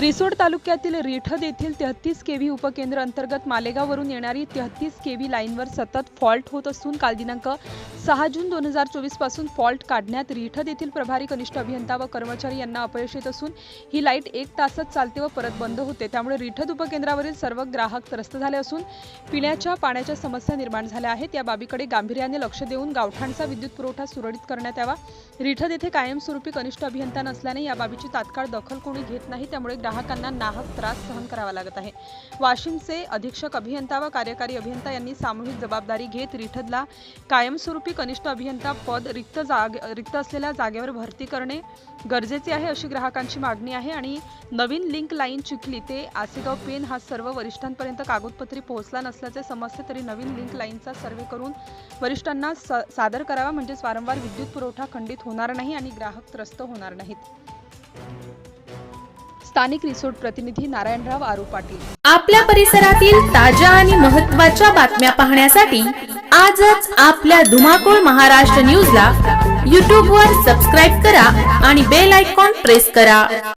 रिसोड तालुक्यातील रिठद येथील तेहतीस केव्ही उपकेंद्र अंतर्गत मालेगाववरून येणारी तेहतीस केव्ही लाईनवर सतत फॉल्ट होत असून काल दिनांक सहा जून दोन हजार चोवीसपासून फॉल्ट काढण्यात रिठद येथील प्रभारी कनिष्ठ अभियंता व कर्मचारी यांना अपयश येत असून ही लाइट एक तासच चालते व परत बंद होते. त्यामुळे रिठद उपकेंद्रावरील सर्व ग्राहक त्रस्त झाले असून पिण्याच्या पाण्याच्या समस्या निर्माण झाल्या आहेत. या बाबीकडे गांभीर्याने लक्ष देऊन गावठाणचा विद्युत पुरवठा सुरळीत करण्यात यावा. रिठद येथे कायमस्वरूपी कनिष्ठ अभियंता नसल्याने या बाबीची तात्काळ दखल कोणी घेत नाही. त्यामुळे ग्राहकांना नाहक त्रास सहन करावा लागत आहे. वाशिमचे अधीक्षक अभियंता व कार्यकारी अभियंता यांनी सामूहिक जबाबदारी घेत रिठदला कायमस्वरूपी कनिष्ठ अभियंता पद रिक्त जाग रिक्त असलेल्या जागेवर भरती करणे गरजेचे आहे अशी ग्राहकांची मागणी आहे आणि नवीन लिंक लाईन चिखली ते आसेगाव पेन हा सर्व वरिष्ठांपर्यंत कागदपत्री पोहोचला नसल्याचे समजते तरी नवीन लिंक लाईनचा सर्वे करून वरिष्ठांना स- सादर करावा म्हणजेच वारंवार विद्युत पुरवठा खंडित होणार नाही आणि ग्राहक त्रस्त होणार नाहीत. स्थानिक रिसोर्ट प्रतिनिधी नारायणराव आरू पाटील. आपल्या परिसरातील ताज्या आणि महत्त्वाच्या बातम्या पाहण्यासाठी आजच आपल्या धुमाकूळ महाराष्ट्र न्यूजला यूट्यूबवर सबस्क्राईब करा आणि बेल आयकॉन प्रेस करा.